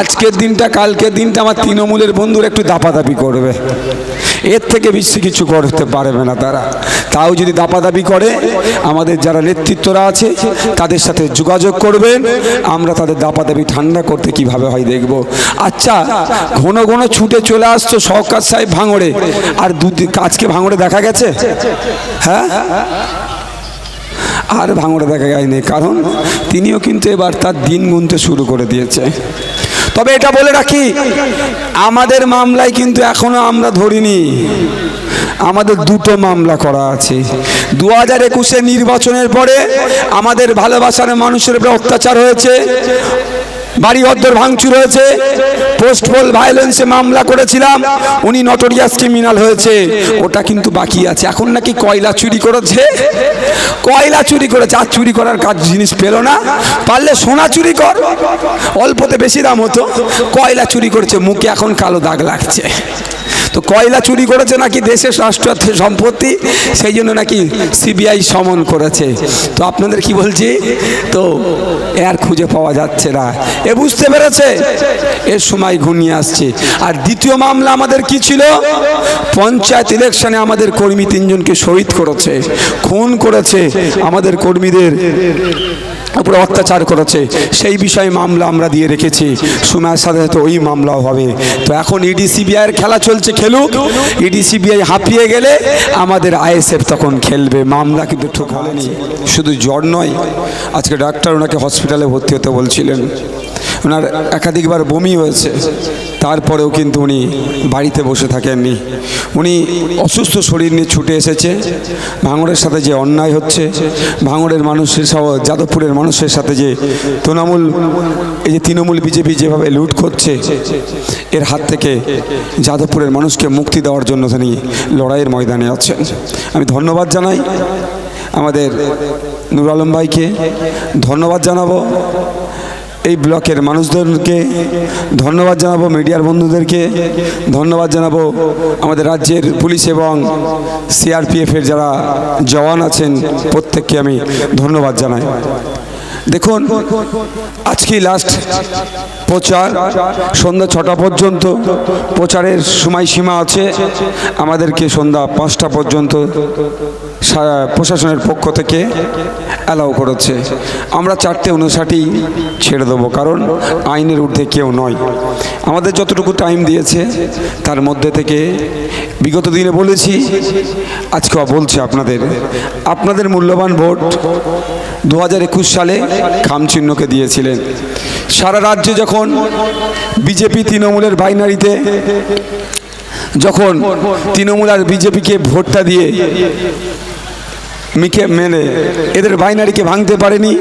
আজকের দিনটা, কালকের দিনটা আমার তৃণমূলের বন্ধুরা একটু দাপাদাপি করবে। এর থেকে বেশি কিছু করতে পারবে না তারা। তাও যদি দাপাদাপি করে, আমাদের যারা নেতৃত্বরা আছে, তাদের সাথে যোগাযোগ করবেন আমরা তাদের দাপাদাপি ঠান্ডা করতে কীভাবে হয় দেখব। আচ্ছা ঘন ঘন ছুটে চলে আসছো সরকার সাহেব ভাঙড়ে। আর দুদিন আজকে ভাঙড়ে দেখা গেছে? হ্যাঁ? আর ভাঙড়ে দেখা যায়নি। কারণ তিনিও কিন্তু এবার তার দিন গুনতে শুরু করে দিয়েছে। তবে এটা বলে রাখি, আমাদের মামলায় কিন্তু এখনও আমরা ধরিনি। আমাদের দুটো মামলা করা আছে। দু হাজার একুশে নির্বাচনের পরে আমাদের ভালোবাসার মানুষের উপরে অত্যাচার হয়েছে। বাড়ি ঘর ভাঙচুর হয়েছে। পোস্ট পোস্টপোল ভায়োলেন্সে মামলা করেছিলাম। উনি নটোরিয়াস ক্রিমিনাল হয়েছে। ওটা কিন্তু বাকি আছে। এখন নাকি কয়লা চুরি করেছে? কয়লা চুরি করেছে। আর চুরি করার কাজ জিনিস পেল না। পারলে সোনা চুরি কর। অল্পতে বেশি দাম হতো। কয়লা চুরি করছে। মুখে এখন কালো দাগ লাগছে। কয়লা চুরি করেছে নাকি দেশের রাষ্ট্র সম্পত্তি? সেই জন্য নাকি সিবিআই সমন করেছে। তো আপনাদের কি বলছি? তো এর খুঁজে পাওয়া যাচ্ছে না। এ বুঝতে পেরেছে? এর সময় ঘুমিয়ে আসছে। আর দ্বিতীয় মামলা আমাদের কি ছিল? পঞ্চায়েত ইলেকশনে আমাদের কর্মী তিনজনকে শহীদ করেছে, খুন করেছে। আমাদের কর্মীদের উপরে অত্যাচার করেছে। সেই বিষয়ে মামলা আমরা দিয়ে রেখেছি। সময়ের সাথে সাথে ওই মামলাও হবে। তো এখন ইডি সিবিআইয়ের খেলা চলছে, খেলুক। ইডি সিবিআই হাঁপিয়ে গেলে আমাদের আইএসএফ তখন খেলবে। মামলা কিন্তু ঠিক হয়নি শুধু জ্বর নয়, আজকে ডাক্তার ওনাকে হসপিটালে ভর্তি হতে বলছিলেন। ওনার একাধিকবার বমি হয়েছে। তারপরেও কিন্তু উনি বাড়িতে বসে থাকেননি। উনি অসুস্থ শরীর নিয়ে ছুটে এসেছে। ভাঙড়ের সাথে যে অন্যায় হচ্ছে, ভাঙড়ের মানুষের সহ যাদবপুরের মানুষের সাথে যে তৃণমূল, এই যে তৃণমূল বিজেপি যেভাবে লুট করছে, এর হাত থেকে যাদবপুরের মানুষকে মুক্তি দেওয়ার জন্য তিনি লড়াইয়ের ময়দানে আছেন। আমি ধন্যবাদ জানাই আমাদের নুর আলম ভাইকে। ধন্যবাদ জানাব। এই ব্লকের মানুষদেরকে ধন্যবাদ জানাব, মিডিয়ার বন্ধুদেরকে ধন্যবাদ জানাব। আমাদের রাজ্যের পুলিশ এবং সিআরপিএফের যারা জওয়ান আছেন, প্রত্যেককে আমি ধন্যবাদ জানাই। দেখুন আজকে লাস্ট প্রচার, সন্ধ্যা ছটা পর্যন্ত প্রচারের সময়সীমা আছে। আমাদেরকে সন্ধ্যা পাঁচটা পর্যন্ত প্রশাসনের পক্ষ থেকে অ্যালাউ করেছে। আমরা চারটে উনষাটই ছেড়ে দেবো, কারণ আইনের ঊর্ধ্বে কেউ নয়। আমাদের যতটুকু টাইম দিয়েছে, তার মধ্যে থেকে বিগত দিনে বলেছি, আজকে বলছি আপনাদের। আপনাদের মূল্যবান ভোট দু হাজার একুশ সালে খামচিহ্নকে দিয়েছিলেন। সারা রাজ্যে যখন বিজেপি তৃণমূলের বাইনারিতে যখন তৃণমূল আর বিজেপিকে ভোটটা দিয়ে মিকে মেনে এদের বাইনারিকে ভাঙতে পারেনি।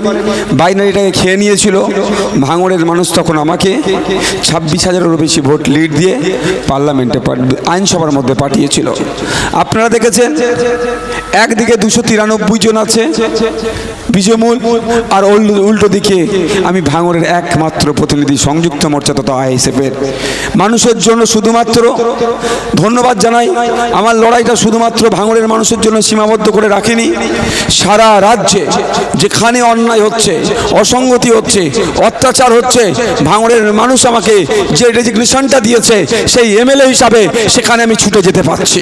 বাইনারিটাকে খেয়ে নিয়েছিল। ভাঙড়ের মানুষ তখন আমাকে ছাব্বিশ হাজারেরও বেশি ভোট লিড দিয়ে পার্লামেন্টে আইনসভার মধ্যে পাঠিয়েছিল। আপনারা দেখেছেন? একদিকে দুশো তিরানব্বই জন আছে, বিজয়মূল আর উল্টো দিকে আমি ভাঙড়ের একমাত্র প্রতিনিধি সংযুক্ত মোর্চা তথা আইএসএফের মানুষের জন্য শুধুমাত্র ধন্যবাদ জানাই। আমার লড়াইটা শুধুমাত্র ভাঙড়ের মানুষের জন্য সীমাবদ্ধ করে রাখিনি। সারা রাজ্যে যেখানে অন্যায় হচ্ছে, অসঙ্গতি হচ্ছে, অত্যাচার হচ্ছে, ভাঙড়ের মানুষ আমাকে যে রেজিগনেশনটা দিয়েছে, সেই এমএলএ হিসাবে সেখানে আমি ছুটে যেতে পারছি।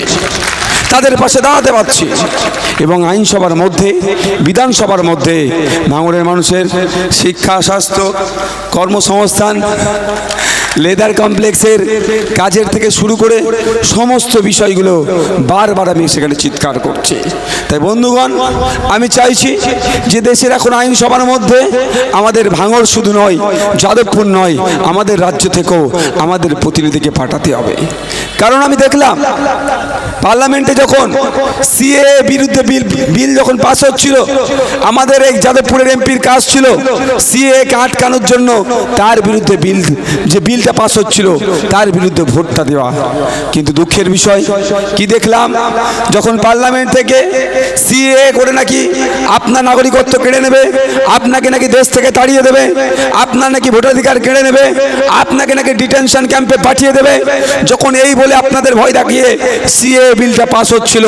তাদের পাশে দাঁড়াতে পারছি। এবং আইনসভার মধ্যে, বিধানসভার মধ্যে ভাঙড়ের মানুষের শিক্ষা, স্বাস্থ্য, কর্মসংস্থান লেদার কমপ্লেক্সের কাজের থেকে শুরু করে সমস্ত বিষয়গুলো বারবার আমি সেখানে চিৎকার করছি। তাই বন্ধুগণ, আমি চাইছি যে দেশের এখন আইনসভার মধ্যে আমাদের ভাঙড় শুধু নয়, যাদবপুর নয়, আমাদের রাজ্য থেকেও আমাদের প্রতিনিধিকে পাঠাতে হবে। কারণ আমি দেখলাম, পার্লামেন্টে যখন সিএ বিরুদ্ধে বিল বিল যখন পাস হচ্ছিল, আমাদের এক যাদবপুরের এমপির কাজ ছিল, সিএ কে আটকানোর জন্য তার বিরুদ্ধে বিল, যে বিলটা পাস হচ্ছিল, তার বিরুদ্ধে ভোটটা দেওয়া। কিন্তু দুঃখের বিষয়, কি দেখলাম? যখন পার্লামেন্ট থেকে সিএ করে নাকি আপনার নাগরিকত্ব কেড়ে নেবে, আপনাকে নাকি দেশ থেকে তাড়িয়ে দেবে, আপনার নাকি ভোটাধিকার কেড়ে নেবে, আপনাকে নাকি ডিটেনশন ক্যাম্পে পাঠিয়ে দেবে, যখন এই বলে আপনাদের ভয় দেখিয়ে সিএ বিলটা পাস হচ্ছিল,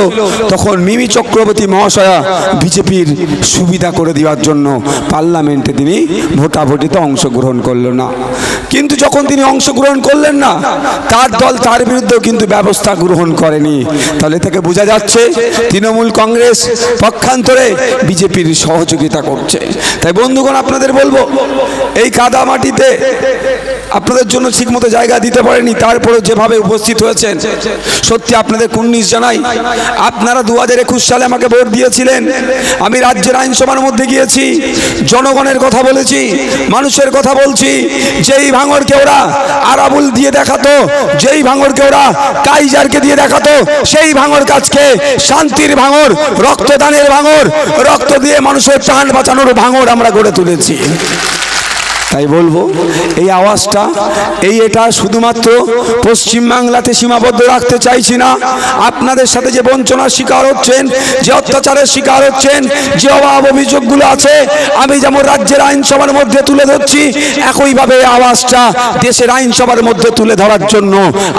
তখন মিমি চক্রবর্তী মহাশয়া বিজেপির সুবিধা করে দেওয়ার জন্য পার্লামেন্টে তিনি ভোটাভুটিতে অংশগ্রহণ করল না। কিন্তু যখন তিনি অংশগ্রহণ করলেন না। তার দল তার বিরুদ্ধেও কিন্তু ব্যবস্থা গ্রহণ করেনি। তাহলে থেকে বোঝা যাচ্ছে তৃণমূল কংগ্রেস পক্ষান্তরে বিজেপির সহযোগিতা করছে। তাই বন্ধুগণ, আপনাদের বলব, এই কাদা মাটিতে আপনাদের জন্য ঠিকমতো জায়গা দিতে পারেনি তারপরে যেভাবে উপস্থিত হয়েছেন, সত্যি আপনাদের কুন্নিশ জানাই। আপনারা দু হাজার একুশ সালে আমাকে ভোট দিয়েছিলেন। আমি রাজ্যের আইনসভার মধ্যে গিয়েছি, জনগণের কথা বলেছি, মানুষের কথা বলছি, যেই ভাঙরকে ওরা আরাবুল দিয়ে দেখাতো, যেই ভাঙরকে ওরা কাইজারকে দিয়ে দেখাতো, সেই ভাঙর কাজকে শান্তির ভাঙর, রক্তদানের ভাঙর, রক্ত দিয়ে মানুষের প্রাণ বাঁচানোর ভাঙর আমরা গড়ে তুলেছি। তাই বলব, এই আওয়াজটা, এই এটা শুধুমাত্র পশ্চিমবাংলাতে সীমাবদ্ধ রাখতে চাইছি না। আপনাদের সাথে যে বঞ্চনার শিকার হচ্ছেন, যে অত্যাচারের শিকার হচ্ছেন, যে অভাব অভিযোগগুলো আছে, আমি যেমন রাজ্যের আইনসভার মধ্যে তুলে ধরছি, একইভাবে আওয়াজটা দেশের আইনসভার মধ্যে তুলে ধরার জন্য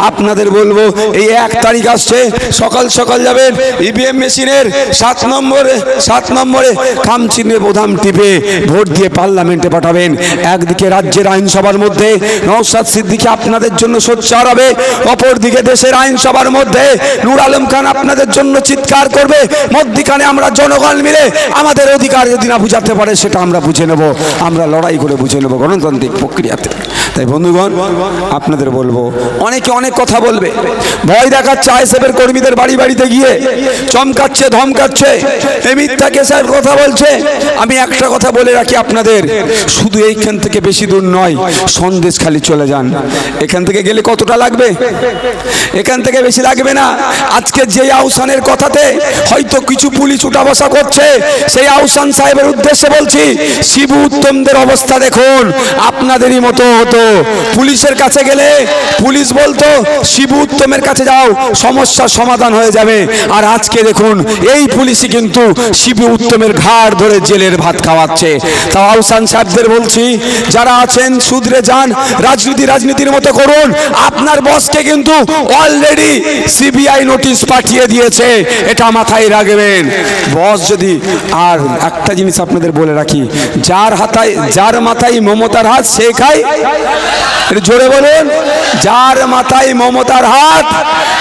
আপনাদের বলব, এই এক তারিখ আসছে, সকাল সকাল যাবেন ইভিএম মেশিনের সাত নম্বরে সাত নম্বরে খাম চিহ্নে বোধাম টিপে ভোট দিয়ে পার্লামেন্টে পাঠাবেন। একদিকে রাজ্যের আইনসভার মধ্যে নৌসাদ সিদ্দিকি আপনাদের জন্য সোচ্চার হবে, অপরদিকে দেশের আইনসভার মধ্যে নূর আলম খান আপনাদের জন্য চিৎকার করবে, মধ্যিখানে আমরা জনগণ মিলে আমাদের অধিকার যদি না বুঝাতে পারে, সেটা আমরা বুঝে নেব, আমরা লড়াই করে বুঝে নেব গণতান্ত্রিক প্রক্রিয়াতে। তাই বন্ধুগণ, আপনাদের বলব, অনেকে অনেক কথা বলবে, ভয় দেখাচ্ছে আইএসএফের কর্মীদের বাড়ি বাড়িতে গিয়ে, চমকাচ্ছে, ধমকাচ্ছে, এই কেসের কথা বলছে? আমি একটা কথা বলে রাখি আপনাদের, শুধু এইখান থেকে বেশি দূর নয়, সন্দেশ খালি চলে যান। এখান থেকে গেলে কতটা লাগবে? এখান থেকে বেশি লাগবে না। আজকে যে আউসানের কথাতে হয়তো কিছু পুলিশ উঠা বসা করছে, সেই আউসান সাহেবের উদ্দেশ্যে বলছি, শিবু উত্তমদের অবস্থা দেখুন, আপনাদেরই মতো হতো। পুলিশের কাছে গেলে পুলিশ বলতো, শিবু উত্তমের কাছে যাও, সমস্যার সমাধান হয়ে যাবে। আর আজকে দেখুন, এই পুলিশই কিন্তু শিবু উত্তমের ঘাড় ধরে জেলের ভাত খাওয়াচ্ছে। তাও আউসান সাহেবদের বলছি যারা আছেন সুদরে যান, রাজনীতি রাজনীতির মতো করুন। আপনার বসকে কিন্তু অলরেডি সিবিআই নোটিশ পাঠিয়ে দিয়েছে। এটা মাথায় রাখবেন। বস যদি, আর একটা জিনিস আপনাদের বলে রাখি, যার হাতায়, যার মাথায় মমতার হাত, সে খায় জোরে বলুন। যার মাথায় মমতার হাত,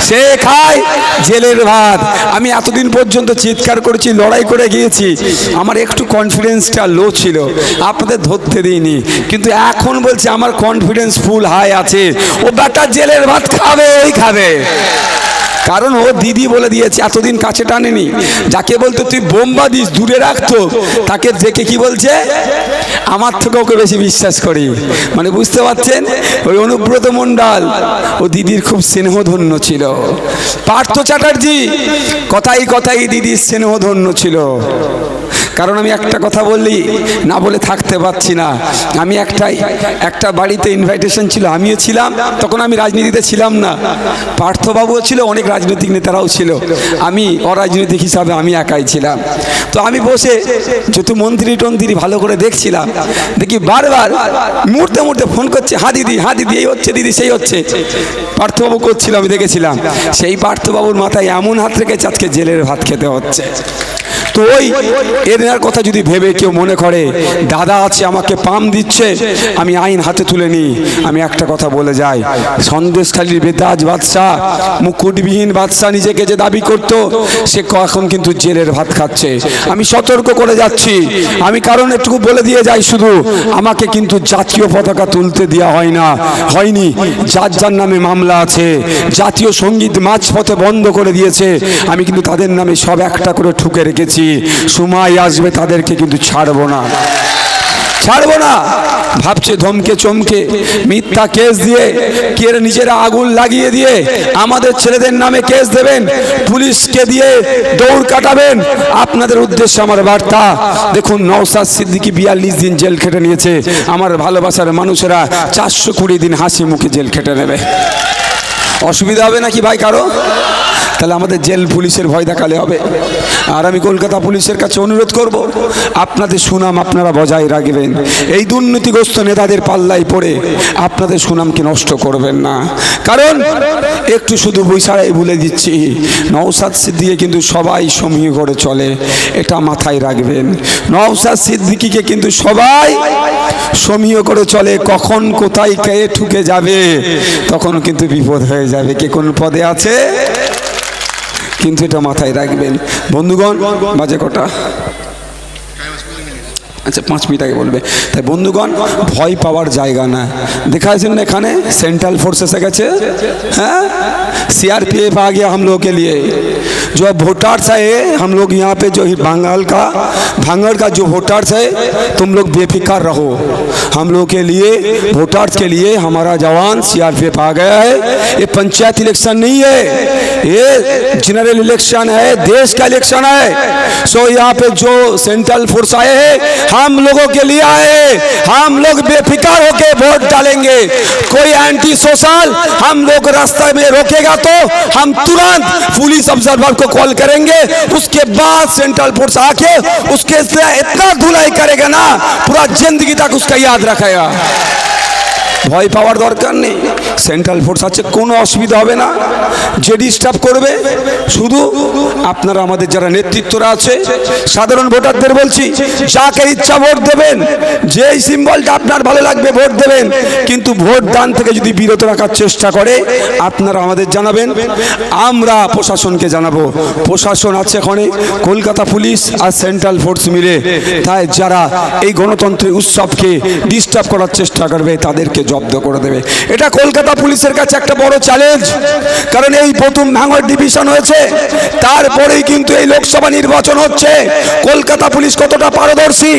সে খায় জেলের ভাত। আমি এতদিন পর্যন্ত চিৎকার করেছি, লড়াই করে গিয়েছি। আমার একটু কনফিডেন্সটা লো ছিল। আপনাদের ধরতে দিইনি। কিন্তু এখন বলছে আমার কনফিডেন্স ফুল হাই আছে। ও বেটা জেলের ভাত খাবেই খাবে। কারণ ও দিদি বলে দিয়েছে, এতদিন কাছে টানেনি। যাকে বলতো তুই বোম্বা দিস, দূরে রাখতো তাকে দেখে কি বলছে? আমার থেকে ওকে বেশি বিশ্বাস করি। মানে বুঝতে পারছেন? ওই অনুব্রত মণ্ডল, ও দিদির খুব স্নেহধন্য ছিল। পার্থ চ্যাটার্জি, কথাই কথাই দিদির স্নেহধন্য ছিল। কারণ আমি একটা কথা বললি, না বলে থাকতে পারছি না। আমি একটাই, একটা বাড়িতে ইনভাইটেশন ছিল, আমিও ছিলাম, তখন আমি রাজনীতিতে ছিলাম না। পার্থবাবুও ছিল, অনেক রাজনৈতিক নেতারাও ছিল। আমি অরাজনৈতিক হিসাবে আমি একাই ছিলাম। তো আমি বসে যেহেতু মন্ত্রী টন্ত্রী ভালো করে দেখছিলাম, দেখি বারবার মুহূর্তে মুহূর্তে ফোন করছে হা দিদি হা দিদি, এই হচ্ছে দিদি, সেই হচ্ছে। পার্থবাবু করছিল, আমি দেখেছিলাম। সেই পার্থবাবুর মাথায় এমন হাত রেখেছে, আজকে জেলের ভাত খেতে হচ্ছে। তো ওই এর কথা যদি ভেবে কেউ মনে করে, দাদা আছে, আমাকে পাম দিচ্ছে, আমি আইন হাতে তুলে নিই। আমি একটা কথা বলে যাই, সন্দেশখালীর বেতাজ বাদশাহ মুকুটবিহীন বাদশাহ নিজেকে যে দাবি করত, সে এখন কিন্তু জেলের ভাত খাচ্ছে। আমি সতর্ক করে যাচ্ছি। আমি কারণ একটু বলে দিয়ে যাই শুধু, আমাকে কিন্তু জাতীয় পতাকা তুলতে দেওয়া হয় না। হয়নি, যার যার নামে মামলা আছে, জাতীয় সংগীত মাঝপথে বন্ধ করে দিয়েছে। আমি কিন্তু তাদের নামে সব একটা করে ঠুকে রেখেছি। সময় আসবে তাদেরকে কিন্তু ছাড়বো না। ছাড়বো না। ভাবছে ধমকে, চমকে, মিথ্যা কেস দিয়ে, কে নিজেরা আগুন লাগিয়ে দিয়ে আমাদের ছেলেদের নামে কেস দেবেন? পুলিশকে দিয়ে দৌড় কাটাবেন? আপনাদের উদ্দেশ্যে আমার বার্তা, দেখুন নওসাদ সিদ্দিকি বিয়াল্লিশ দিন জেল খেটে নিয়েছে। আমার ভালোবাসার মানুষেরা চারশো কুড়ি দিন হাসি মুখে জেল খেটে নেবে। অসুবিধা হবে নাকি ভাই কারও? তাহলে আমাদের জেল পুলিশের ভয় দেখালে হবে। আর আমি কলকাতা পুলিশের কাছে অনুরোধ করব, আপনাদের সুনাম আপনারা বজায় রাখবেন। এই দুর্নীতিগ্রস্ত নেতাদের পাল্লায় পড়ে আপনাদের সুনামকে নষ্ট করবেন না। কারণ একটু শুধু বৈশাড়াই ভুলে দিচ্ছি নওসাদ সিদ্দিকে কিন্তু সবাই সমীহ করে চলে, এটা মাথায় রাখবেন। নওসাদ সিদ্দিকিকে কিন্তু সবাই সমীহ করে চলে, কখন কোথায় কে ঠুকে যাবে তখন কিন্তু বিপদ হয়ে যাবে কে কোন পদে আছে? কিন্তু এটা মাথায় রাখবেন। বন্ধুগণ বাজে কটা আচ্ছা পাঁচ মিনিট আগে বলবে তাই বন্ধুগণ ভয় পাওয়ার জায়গা না দেখা যাচ্ছে না এখানে सेंट्रल फोर्स एसे गए हैं सीआरपीएफ आ गया हम लोग के लिए जो वोटर्स है हम लोग यहाँ पे जो ही बंगाल का भांगड़ का जो वोटर्स है तुम लोग बेफिक्र रहो हम लोग के लिए वोटर्स के लिए हमारा जवान सीआरपीएफ आ गया है ये पंचायत इलेक्शन नहीं है ये जनरल इलेक्शन है देश का इलेक्शन है सो यहाँ पे जो सेंट्रल फोर्स आए हैं हम लोगों के लिए आए। हम लोग बेफिकार होके वोट डालेंगे। कोई एंटी सोशल हम लोग रास्ते में रोकेगा तो हम तुरंत पुलिस ऑब्जर्वर को कॉल करेंगे। उसके बाद सेंट्रल फोर्स आके उसके इतना धुलाई करेगा ना, पूरा ज़िंदगी तक उसका याद रखेगा। ভয় পাওয়ার দরকার নেই। সেন্ট্রাল ফোর্স আছে, কোনো অসুবিধা হবে না। যে ডিস্টার্ব করবে, শুধু আপনারা আমাদের যারা নেতৃত্বরা আছে, সাধারণ ভোটারদের বলছি, যাকে ইচ্ছা ভোট দেবেন, যেই সিম্বলটা আপনার ভালো লাগবে ভোট দেবেন, কিন্তু ভোট দান থেকে যদি বিরত রাখার চেষ্টা করে, আপনারা আমাদের জানাবেন। আমরা প্রশাসনকে জানাব। প্রশাসন আছে এখানে, কলকাতা পুলিশ আর সেন্ট্রাল ফোর্স মিলে। তাই যারা এই গণতন্ত্রের উৎসবকে ডিস্টার্ব করার চেষ্টা করবে, তাদেরকে জব্দ করে দেবে। এটা কলকাতা পুলিশের কাছে একটা বড় চ্যালেঞ্জ কারণ এই প্রথম ভাঙর ডিভিশন হয়েছে, তারপরেই কিন্তু এই লোকসভা নির্বাচন হচ্ছে। কলকাতা পুলিশ কতটা পারদর্শী,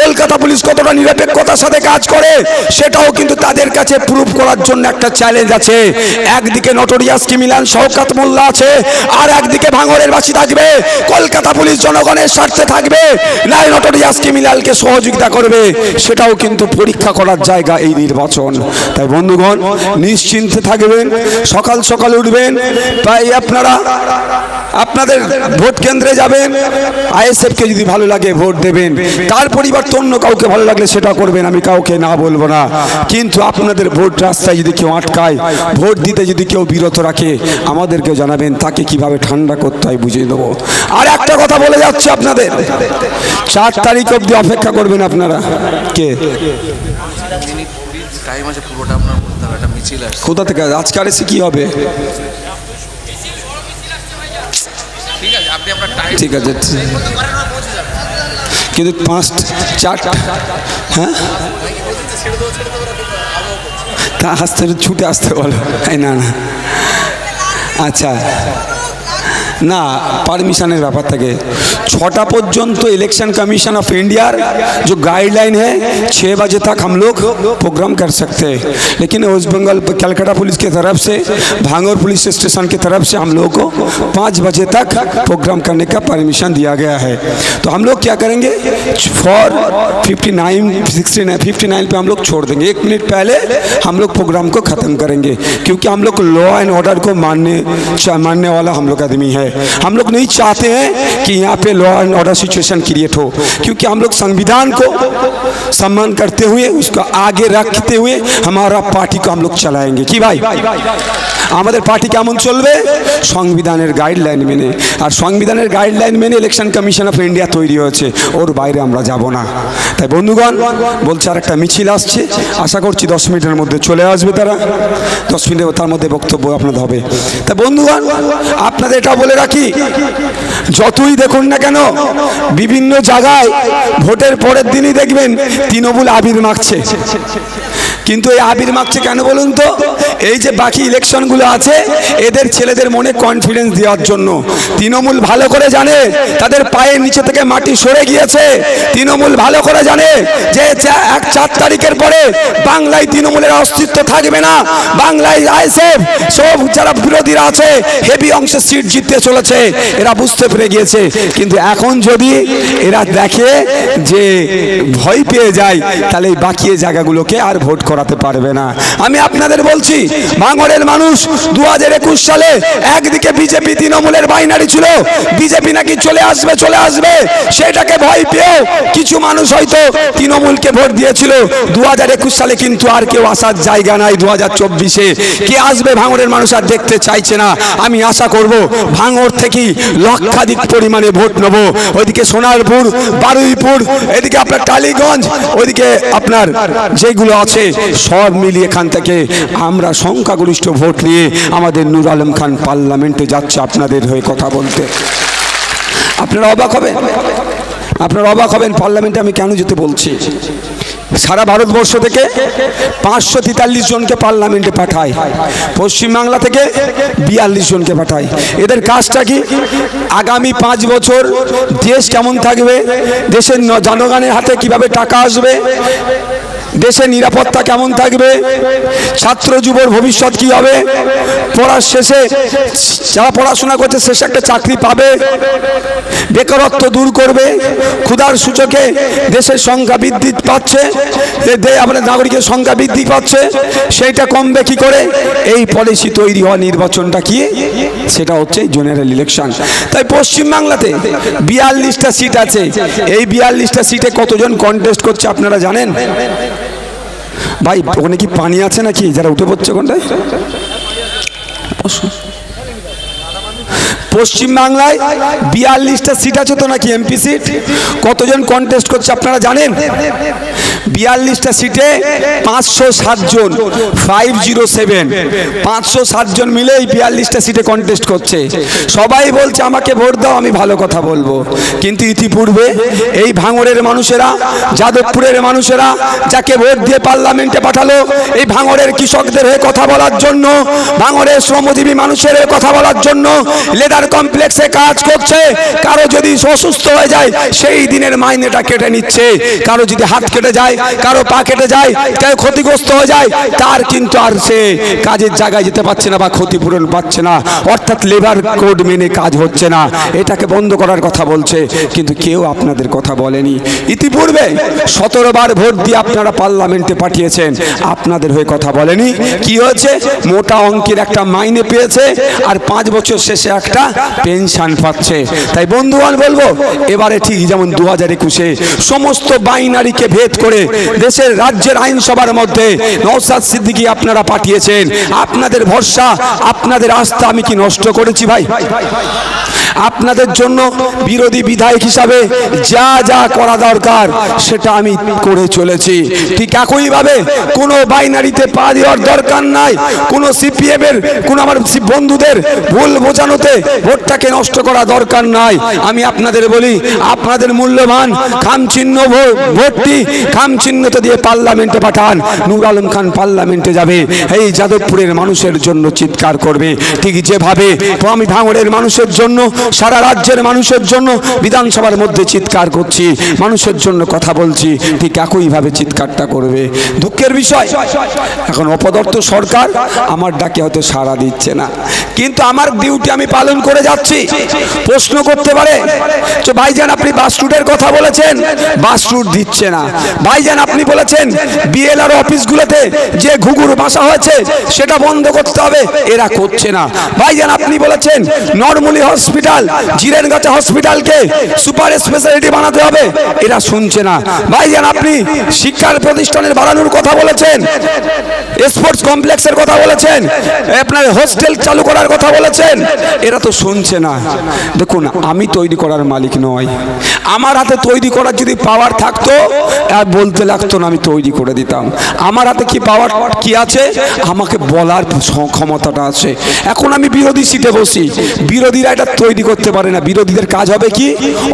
কলকাতা পুলিশ কতটা নিরপেক্ষতার সাথে কাজ করে, সেটাও কিন্তু তাদের কাছে প্রুভ করার জন্য একটা চ্যালেঞ্জ আছে। একদিকে নটোরিয়াস কিমিলান শওকাত মোল্লা আছে, আর একদিকে ভাঙরের বাসী থাকবে। কলকাতা পুলিশ জনগণের স্বার্থে থাকবে, নাই নটোরিয়াস কিমিলালকে সহযোগিতা করবে, সেটাও কিন্তু পরীক্ষা করার জায়গা এই নির্বাচন। তাই বন্ধুগণ, নিশ্চিন্তে থাকবেন, সকাল সকাল উঠবেন, তাই আপনারা আপনাদের ভোট কেন্দ্রে যাবেন আইএসএফকে যদি ভালো লাগে ভোট দেবেন, তার পরিবর্তে অন্য কাউকে ভালো লাগলে সেটা করবেন, আমি কাউকে না বলব না। কিন্তু আপনাদের ভোট রাস্তায় যদি কেউ আটকায়, ভোট দিতে যদি কেউ বিরত রাখে আমাদেরকে জানাবেন, তাকে কীভাবে ঠান্ডা করতে হয় বুঝিয়ে দেবো। আর একটা কথা বলে যাচ্ছে আপনাদের, চার তারিখ অবধি অপেক্ষা করবেন আপনারা। কে? টাইম আছে পুরোটা আপনার বলতে হবে একটা মিছিল আসছে। কোথা থেকে? আজকে আর এসে কি হবে? ঠিক আছে আপনি আপনার টাইম ঠিক আছে। কিন্তু পাঁচ চার হ্যাঁ? তা আসতে ছুটে আসতে বলো। এই না না। আচ্ছা। না পারমিশনের ব্যাপার থাকে ছটা পর্যন্ত इलेक्शन कमीशन ऑफ इंडिया जो गाइडलाइन है छः बजे तक हम लोग प्रोग्राम कर सकते हैं लेकिन वेस्ट बंगाल कलकत्ता पुलिस की तरफ से भांगौर पुलिस स्टेशन की तरफ से हम लोग को पाँच बजे तक प्रोग्राम करने का परमिशन दिया गया है तो हम लोग क्या करेंगे four fifty nine sixty nine fifty nine पर हम लोग छोड़ देंगे एक मिनट पहले हम लोग प्रोग्राम को ख़त्म करेंगे क्योंकि हम लोग लॉ एंड ऑर्डर को मानने चा- मानने वाला हम लोग आदमी है हम लोग नहीं चाहते हैं कि यहाँ पे law and order situation create हो क्योंकि हम लोग संविधान को सम्मान करते हुए उसको आगे रखते हुए हमारा पार्टी को हम लोग चलाएंगे कि भाई আমাদের পার্টি কেমন চলবে সংবিধানের গাইডলাইন মেনে আর সংবিধানের গাইডলাইন মেনে ইলেকশন কমিশন অফ ইন্ডিয়া তৈরি হয়েছে ওর বাইরে আমরা যাব না তাই বন্ধুগণ বলছে আর একটা মিছিল আসছে আশা করছি দশ মিনিটের মধ্যে চলে আসবে তারা দশ মিনিটের তার মধ্যে বক্তব্য আপনাদের হবে তা বন্ধুগণ আপনাদের এটা বলে রাখি যতই দেখুন না কেন বিভিন্ন জায়গায় ভোটের পরের দিনই দেখবেন তৃণমূল আবির মাখছে। কিন্তু এই আবির মাখছে কেন বলুন তো? এই যে বাকি ইলেকশনগুলো আছে, এদের ছেলেদের মনে কনফিডেন্স দেওয়ার জন্য। তৃণমূল ভালো করে জানে, তাদের পায়ের নিচে থেকে মাটি সরে গিয়েছে। তৃণমূল ভালো করে জানে যে এক চার তারিখের পরে বাংলায় তৃণমূলের অস্তিত্ব থাকবে না। বাংলায় আইএসএফ, সব যারা বিরোধীরা আছে হেভি অংশে সিট জিততে চলেছে। এরা বুঝতে পেরে গিয়েছে। কিন্তু এখন যদি এরা দেখে যে ভয় পেয়ে যায়, তাহলে এই বাকি জায়গাগুলোকে আর ভোট করাতে পারবে না। আমি আপনাদের বলছি ভাঙড়ের মানুষ দু একুশ সালে একদিকে বিজেপি তৃণমূলের বাইনারি ছিল, বিজেপি নাকি চলে আসবে চলে আসবে, সেটাকে ভয় পেয়েও কিছু মানুষ হয়তো তৃণমূলকে ভোট দিয়েছিল। দু একুশ সালে কিন্তু আর কেউ আসার জায়গা নাই দু হাজার চব্বিশে। কে আসবে ভাঙড়ের মানুষ আর দেখতে চাইছে না। আমি আশা করব ভাঙড় থেকেই লক্ষাধিক পরিমাণে ভোট নেব। ওইদিকে সোনারপুর, বারুইপুর, এদিকে আপনার টালিগঞ্জ, ওইদিকে আপনার যেগুলো আছে সব মিলিয়ে এখান থেকে আমরা সংখ্যাগরিষ্ঠ ভোট নিয়ে আমাদের নূর আলম খান পার্লামেন্টে যাচ্ছে আপনাদের হয়ে কথা বলতে। আপনারা অবাক হবেন? আপনারা অবাক হবেন পার্লামেন্টে আমি কেন যেতে বলছি? সারা ভারতবর্ষ থেকে পাঁচশো তেতাল্লিশ জনকে পার্লামেন্টে পাঠায়। পশ্চিমবাংলা থেকে বিয়াল্লিশ জনকে পাঠায়। এদের কাজটা কি? আগামী পাঁচ বছর দেশ কেমন থাকবে? দেশের জনগণের হাতে কীভাবে টাকা আসবে? দেশের নিরাপত্তা কেমন থাকবে? ছাত্র যুবর ভবিষ্যৎ কি হবে? পড়ার শেষে যারা পড়াশোনা করছে, শেষে একটা চাকরি পাবে। বেকারত্ব দূর করবে। ক্ষুধার সূচকে দেশের সংখ্যা বৃদ্ধি পাচ্ছে। আমাদের নাগরিকের সংখ্যা বৃদ্ধি পাচ্ছে। সেইটা কমবে কি করে? এই পলিসি তৈরি হওয়া নির্বাচনটা কি? সেটা হচ্ছে জেনারেল ইলেকশন তাই পশ্চিমবাংলাতে বিয়াল্লিশটা সিট আছে। এই বিয়াল্লিশটা সিটে কতজন কন্টেস্ট করছে আপনারা জানেন? ভাই ওখানে কি পানি আছে নাকি? যারা উঠে পড়ছে ওখানটায়? পশ্চিমবাংলায় বিয়াল্লিশটা সিট আছে তো নাকি এমপি সিট কতজন কন্টেস্ট করছে আপনারা জানেন? বিয়াল্লিশটা সিটে পাঁচশো সাতজন ফাইভ জিরো সেভেন পাঁচশো সাতজন মিলে এই বিয়াল্লিশটা সিটে কন্টেস্ট করছে। সবাই বলছে, আমাকে ভোট দাও, আমি ভালো কথা বলব। কিন্তু ইতিপূর্বে এই ভাঙড়ের মানুষেরা, যাদবপুরের মানুষেরা যাকে ভোট দিয়ে পার্লামেন্টে পাঠালো, এই ভাঙড়ের কৃষকদের হয়ে কথা বলার জন্য, ভাঙড়ের শ্রমজীবী মানুষের কথা বলার জন্য, লেদার কমপ্লেক্সে কাজ করছে, কারও যদি অসুস্থ হয়ে যায়, সেই দিনের মাইনেটা কেটে নিচ্ছে। কারও যদি হাত কেটে যায়, কারও পা কেটে যায়, কেউ ক্ষতিগ্রস্ত হয়ে যায়, তার কিন্তু আর সে কাজের জায়গায় যেতে পারছে না বা ক্ষতিপূরণ পাচ্ছে না। অর্থাৎ লেবার কোড মেনে কাজ হচ্ছে না। এটাকে বন্ধ করার কথা বলছে, কিন্তু কেউ আপনাদের কথা বলেনি। ইতিপূর্বে সতেরো বার ভোট দিয়ে আপনারা পার্লামেন্টে পাঠিয়েছেন। আপনাদের হয়ে কথা বলেনি। কি হয়েছে? মোটা অঙ্কের একটা মাইনে পেয়েছে, আর পাঁচ বছর শেষে একটা পেনশন পাচ্ছে। তাই বন্ধুগণ বলব, এবারে ঠিক যেমন দু হাজার একুশে সমস্ত বাইনারিকে ভেদ করে দেশের রাজ্যের আইনসভার মধ্যে নৌসাদ সিদ্দিকী আপনারা পাঠিয়েছেন। আপনাদের ভরসা, আপনাদের আস্থা আমি কি নষ্ট করেছি ভাই? আপনাদের জন্য বিরোধী বিধায়ক হিসাবে যা যা করা দরকার সেটা আমি করে চলেছি। ঠিক একইভাবে কোনো বাইনারিতে পা দেওয়ার দরকার নাই। কোনো সিপিএম এর কোনো আমার বন্ধুদের ভুল বোঝানোতে ভোটটাকে নষ্ট করা দরকার নাই। আমি আপনাদের বলি, আপনাদের মূল্যবান খামচিহ্ন ভোটটি খামচিহ্নতে দিয়ে পার্লামেন্টে পাঠান। নূর আলম খান পার্লামেন্টে যাবে। এই যাদবপুরের মানুষের জন্য চিৎকার করবে। ঠিক যেভাবে আমি ভাঙড়ের মানুষের জন্য, সারা রাজ্যের মানুষের জন্য বিধানসভার মধ্যে চিৎকার করছি, মানুষের জন্য কথা বলছি, ঠিক একইভাবে চিৎকারটা করবে। দুঃখের বিষয়, এখন অপদর্থ সরকার আমার ডাকে হয়তো সাড়া দিচ্ছে না। কিন্তু আমার ডিউটি আমি পালন করে যাচ্ছি। প্রশ্ন করতে পারে, যে ভাইজান আপনি বাস রুটের কথা বলেছেন, বাস রুট দিচ্ছে না। ভাইজান আপনি বলেছেন বিএলআর অফিসগুলোতে যে ঘুঘুর বাসা হয়েছে, সেটা বন্ধ করতে হবে, এরা করছে না। ভাইজান আপনি বলেছেন নর্মালি হসপিটাল, জিরেনগাছা হসপিটালকে সুপার স্পেশালিটি বানাতে হবে, এরা শুনছে না। ভাইজান আপনি শিক্ষার প্রতিষ্ঠানের বাড়ানোর কথা বলেছেন, স্পোর্টস কমপ্লেক্সের কথা বলেছেন, আপনার হোস্টেল চালু করার কথা বলেছেন, এরা তো শুনছে না। দেখুন, আমি তৈরি করার মালিক নয় আমার হাতে তৈরি করার যদি পাওয়ার থাকতো আর বলতে লাগতো না আমি তৈরি করে দিতাম। আমার হাতে কি পাওয়ার কি আছে? আমাকে বলার ক্ষমতাটা আছে। এখন আমি বিরোধী সিটে বসি। বিরোধীরা এটা তৈরি করতে পারে না। বিরোধীদের কাজ হবে কি?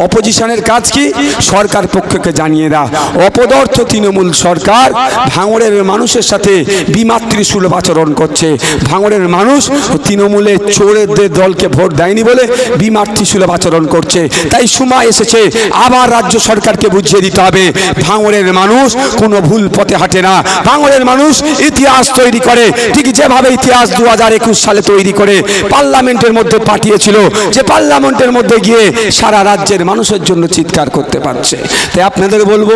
অপোজিশনের কাজ কি? সরকার পক্ষকে জানিয়ে দেওয়া। অপদর্থ তৃণমূল সরকার ভাঙড়ের মানুষের সাথে বিমাতৃসুলভ আচরণ করছে। ভাঙড়ের মানুষ তৃণমূলের চোরেদের দলকে ভোট দেয়নি বলে বিমাতৃসুলভ আচরণ করছে। তাই সময় এসেছে, আবার রাজ্য সরকারকে বুঝিয়ে দিতে হবে। ভাঙড়ের মানুষ কোনো ভুল পথে হাঁটে না। ভাঙড়ের মানুষ ইতিহাস তৈরি করে। ঠিক যেভাবে ইতিহাস দু হাজার একুশ সালে তৈরি করে, পার্লামেন্টের মধ্যে পাঠিয়েছিল। যে পার্লামেন্টের মধ্যে গিয়ে সারা রাজ্যের মানুষের জন্য চিৎকার করতে পারছে। তাই আপনাদের বলব,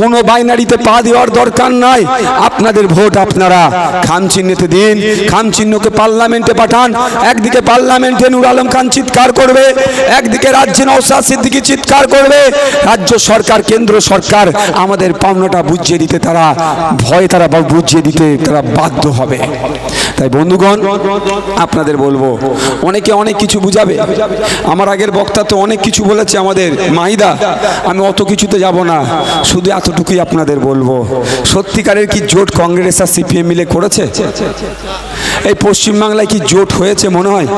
কোনো বাইনারিতে পা দেওয়ার দরকার নাই। আপনাদের ভোট আপনারা। খাম চিহ্নেতে দিন খাম চিহ্নকে পার্লামেন্টে পাঠান। একদিকে পার্লামেন্টে নুর আলম খান চিৎকার করবে, একদিকে রাজ্যে নৌসাদ সিদ্দিকি চিৎকার করবে, রাজ্য সরকার, কেন্দ্র সরকার আমাদের পাওনাটা বুঝিয়ে দিতে তারা ভয়, তারা বুঝিয়ে দিতে তারা বাধ্য হবে। তাই বন্ধুগণ, আপনাদের বলব, অনেকে অনেক কিছু বুঝাবে। আমার আগের বক্তা তো অনেক কিছু বলেছে আমাদের, মাহিদা, আমি অত কিছুতে যাব না, শুধু এতটুকুই আপনাদের বলব। সত্যিকারের কি জোট কংগ্রেস আর সিপিএম মিলে করেছে? এই পশ্চিমবাংলায় কি জোট হয়েছে মনে হয়?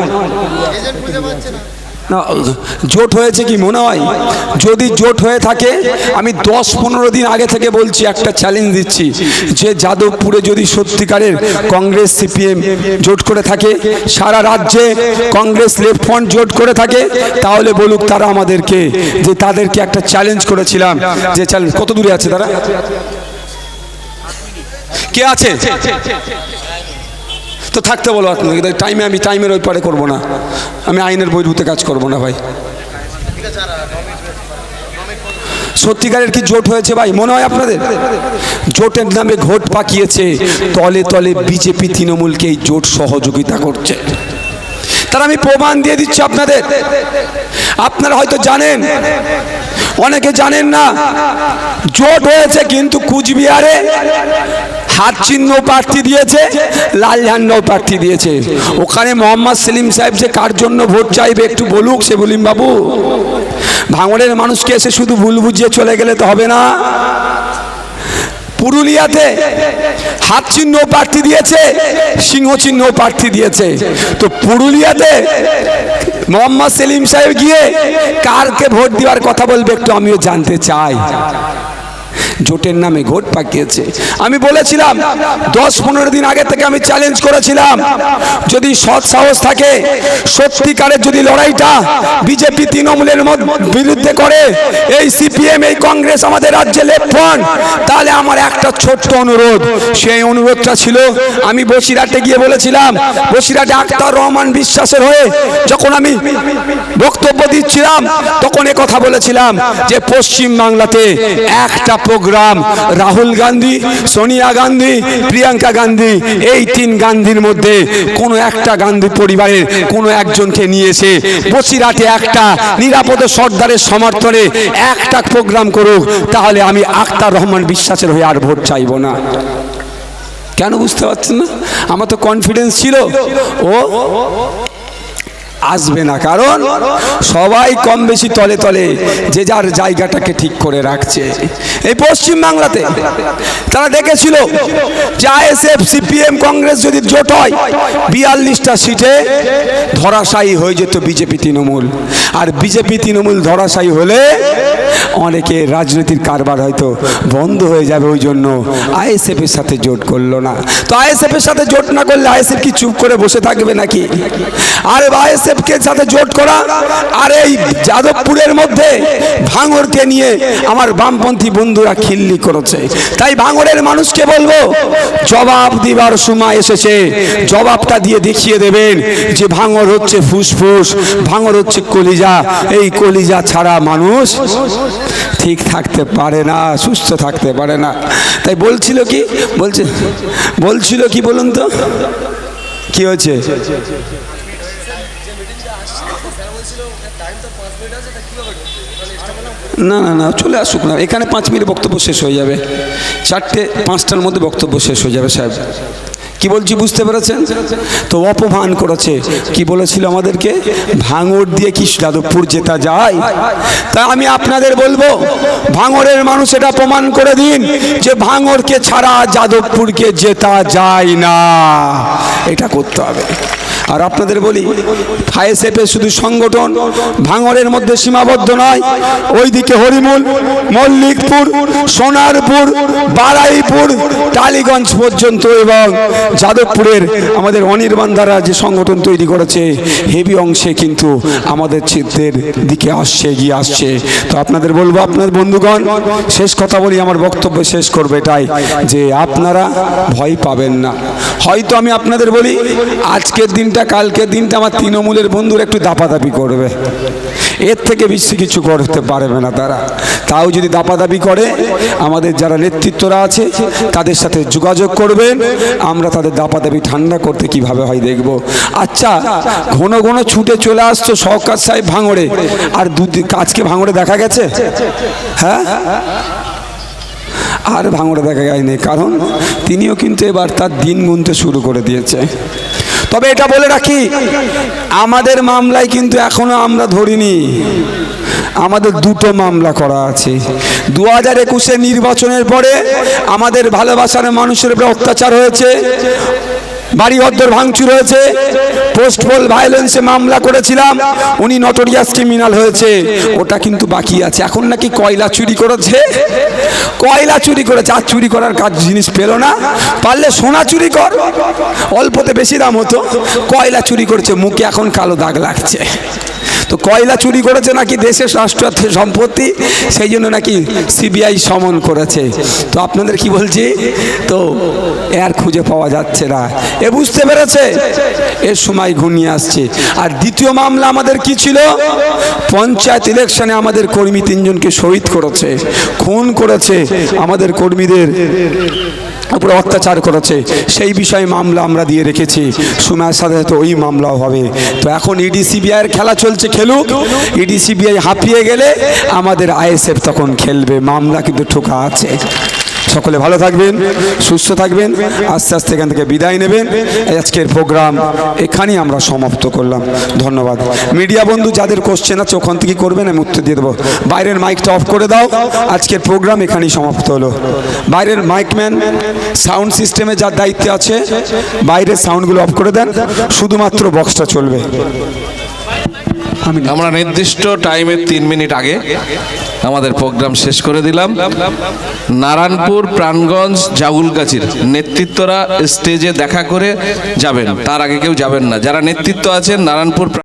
জোট হয়েছে কি মনে হয়? যদি জোট হয়ে থাকে, আমি দশ পনেরো দিন আগে থেকে বলছি, একটা চ্যালেঞ্জ দিচ্ছি, যে যাদবপুরে যদি সত্যিকারের কংগ্রেস সিপিএম জোট করে থাকে, সারা রাজ্যে কংগ্রেস লেফট ফ্রন্ট জোট করে থাকে, তাহলে বলুক তারা আমাদেরকে, যে তাদেরকে একটা চ্যালেঞ্জ করেছিলাম, যে চ্যালেঞ্জ কত দূরে আছে তারা? কে আছে? তো থাকতে বলো আপনাকে টাইমে আমি টাইমের ওই পারে করব না। আমি আইনের বৈরুতে কাজ করব না ভাই। সত্যিকারের কি জোট হয়েছে ভাই? মনে হয় আপনাদের? জোটের নামে ঘোট পাকিয়েছে। তলে তলে বিজেপি তৃণমূলকে এই জোট সহযোগিতা করছে। তার আমি প্রমাণ দিয়ে দিচ্ছি আপনাদের। আপনারা হয়তো জানেন, অনেকে জানেন না, জোট হয়েছে কিন্তু কুচবিহারে হাত চিহ্ন প্রার্থী দিয়েছে, লাল ঝান্ডাও প্রার্থী দিয়েছে। ওখানে মোহাম্মদ সেলিম সাহেব যে কার জন্য ভোট চাইবে একটু বলুক সে বলিম বাবু। ভাঙড়ের মানুষকে এসে শুধু ভুল বুঝিয়ে চলে গেলে তো হবে না। পুরুলিয়াতে হাত চিহ্ন প্রার্থী দিয়েছে, সিংহ চিহ্ন প্রার্থী দিয়েছে। তো পুরুলিয়াতে মোহাম্মদ সেলিম সাহেব গিয়ে কারকে ভোট দেওয়ার কথা বলবে একটু আমিও জানতে চাই। জোটের নামে ভোট পাকিয়েছে। আমি বলেছিলাম, দশ পনেরো দিন আগে থেকে আমি চ্যালেঞ্জ করেছিলাম, যদি সৎ সাহস থাকে, সত্যিকারের যদি লড়াইটা বিজেপি তৃণমূলের বিরুদ্ধে করে, এই সিপিএম এই কংগ্রেস আমাদের রাজ্যে লেফট ফ্রন্ট তাহলে আমার একটা ছোট্ট অনুরোধ, সেই অনুরোধটা ছিল, আমি বসিরহাটে গিয়ে বলেছিলাম, বসিরহাটে আক্তার রহমান বিশ্বাসের হয়ে যখন আমি বক্তব্য দিচ্ছিলাম, তখন কথা বলেছিলাম যে পশ্চিম বাংলাতে একটা প্রোগ্রাম। রাহুল গান্ধী, সোনিয়া গান্ধী, প্রিয়াঙ্কা গান্ধী, এই তিন গান্ধীর মধ্যে কোনো একটা গান্ধী পরিবারের কোনো একজনকে নিয়েছে। বসিরহাটে একটা, নিরাপদ সর্দারের সমর্থনে একটা প্রোগ্রাম করুক, তাহলে আমি আক্তার রহমান বিশ্বাসের হয়ে আর ভোট চাইব না। কেন বুঝতে পারছেন না? আমার তো কনফিডেন্স ছিল। ও আসবে না, কারণ সবাই কম বেশি তলে তলে যে যার জায়গাটাকে ঠিক করে রাখছে। এই পশ্চিম বাংলাতে তারা দেখেছিল যে আইএসএফ, সিপিএম, কংগ্রেস যদি জোট হয়, বিয়াল্লিশটা সিটে ধরাশায়ী হয়ে যেত বিজেপি, তৃণমূল। আর বিজেপি, তৃণমূল ধরাশায়ী হলে অনেকে রাজনীতির কারবার হয়তো বন্ধ হয়ে যাবে, ওই জন্য আইএসএফ এর সাথে জোট করল না। তো আইএসএফ এর সাথে জোট না করলে আইএসএফ কি চুপ করে বসে থাকবে নাকি? আর আইএসএফ কে সাথে জোট করা আর এই যাদবপুরের মধ্যে ভাঙরকে নিয়ে আমার বামপন্থী বন্ধুরা খিল্লি করেছে। তাই ভাঙরের মানুষকে বলব, জবাব দিবার সময় এসেছে। জবাবটা দিয়ে দেখিয়ে দেবেন যে ভাঙর হচ্ছে ফুসফুস, ভাঙর হচ্ছে কলিজা। এই কলিজা ছাড়া মানুষ ঠিক থাকতে পারে না, সুস্থ থাকতে পারে না। তাই বলছিল কি, বলছে, বলছিল কি বলুন তো? কি হয়েছে? না না না, চলে আসুক না। এখানে পাঁচ মিনিট বক্তব্য শেষ হয়ে যাবে। চারটে পাঁচটার মধ্যে বক্তব্য শেষ হয়ে যাবে, সাহেব। কি বলছি, বুঝতে পেরেছেন? তো অপমান করেছে। কি বলেছিল আমাদেরকে? ভাঙর দিয়ে কি যাদবপুর জেতা যায়। তা আমি আপনাদের বলব ভাঙরের মানুষ এটা প্রমাণ করে দিন যে ভাঙরকে ছাড়া যাদবপুরকে জেতা যায় না। এটা করতে হবে। আর আপনাদের বলি ফাইএসএফের শুধু সংগঠন ভাঙরের মধ্যে সীমাবদ্ধ নয়, ওইদিকে হরিমুল, মল্লিকপুর, সোনারপুর, বারাইপুর, টালিগঞ্জ পর্যন্ত এবং যাদবপুরের আমাদের অনির্বাণ দ্বারা যে সংগঠন তৈরি করেছে, হেভি অংশে কিন্তু আমাদের চিত্রের দিকে আসছে, এগিয়ে আসছে। তো আপনাদের বলব, আপনার বন্ধুগণ, শেষ কথা বলি, আমার বক্তব্য শেষ করবে এটাই, যে আপনারা ভয় পাবেন না। হয়তো আমি আপনাদের বলি, আজকের দিনটা দিনটা কালকের দিনটা আমার তৃণমূলের বন্ধুরা একটু দাপাদাপি করবে। এর থেকে বেশি কিছু করতে পারবে না তারা। তাও যদি দাপাদাপি করে, আমাদের যারা নেতৃত্বরা আছে, তাদের সাথে যোগাযোগ করবেন আমরা তাদের দাপাদাপি ঠান্ডা করতে কীভাবে হয় দেখব। আচ্ছা ঘন ঘন ছুটে চলে আসতো সরকার সাহেব ভাঙড়ে। আর দুদিন আজকে ভাঙড়ে দেখা গেছে? হ্যাঁ? আর ভাঙড়ে দেখা যায়নি। কারণ তিনিও কিন্তু এবার তার দিন গুনতে শুরু করে দিয়েছে। তবে এটা বলে রাখি, আমাদের মামলায় কিন্তু এখনও আমরা ধরিনি। আমাদের দুটো মামলা করা আছে। দু হাজার একুশে নির্বাচনের পরে আমাদের ভালোবাসার মানুষের উপরে অত্যাচার হয়েছে। বাড়ি অদ্দর ভাঙচুর হয়েছে। পোস্টপোল ভায়োলেন্সে মামলা করেছিলাম। উনি নটোরিয়াস ক্রিমিনাল হয়েছে। ওটা কিন্তু বাকি আছে। এখন নাকি কয়লা চুরি করেছে? কয়লা চুরি করে আর চুরি করার কাজ জিনিস পেল না। পারলে সোনা চুরি কর। অল্পতে বেশি দাম হতো। কয়লা চুরি করছে। মুখে এখন কালো দাগ লাগছে। তো কয়লা চুরি করেছে নাকি দেশের রাষ্ট্রার্থ সম্পত্তি? সেই জন্য নাকি সিবিআই সমন করেছে। তো আপনাদের কি বলছি? তো এর খুঁজে পাওয়া যাচ্ছে না। এ বুঝতে পেরেছে? এর সময় ঘনিয়ে আসছে। আর দ্বিতীয় মামলা আমাদের কি ছিল? পঞ্চায়েত ইলেকশনে আমাদের কর্মী তিনজনকে শহীদ করেছে, খুন করেছে, আমাদের কর্মীদের উপরে অত্যাচার করেছে। সেই বিষয়ে মামলা আমরা দিয়ে রেখেছি। সময়ের সাথে সাথে ওই মামলাও হবে। তো এখন ইডি সিবিআইয়ের খেলা চলছে খেলুক ইডিসিবিআই হাঁপিয়ে গেলে আমাদের আইএসএফ তখন খেলবে, মামলা কিন্তু ঠোকা আছে। সকলে ভালো থাকবেন, সুস্থ থাকবেন, আস্তে আস্তে এখান থেকে বিদায় নেবেন। আজকের প্রোগ্রাম এখানেই আমরা সমাপ্ত করলাম। ধন্যবাদ। মিডিয়া বন্ধু, যাদের কোশ্চেন আছে, ওখান থেকে করবেন? আমি উত্তর দিয়ে দেবো। বাইরের মাইকটা অফ করে দাও। আজকের প্রোগ্রাম এখানেই সমাপ্ত হলো। বাইরের মাইকম্যান সাউন্ড সিস্টেমে যার দায়িত্বে আছে, বাইরের সাউন্ডগুলো অফ করে দেন। শুধুমাত্র বক্সটা চলবে। আমরা নির্দিষ্ট টাইমের তিন মিনিট আগে আমাদের প্রোগ্রাম শেষ করে দিলাম। নারায়ণপুর, প্রাণগঞ্জ, জাগুলগাছির নেতৃত্বরা স্টেজে দেখা করে যাবেন। তার আগে কেউ যাবেন না। যারা নেতৃত্ব আছেন, নারায়ণপুর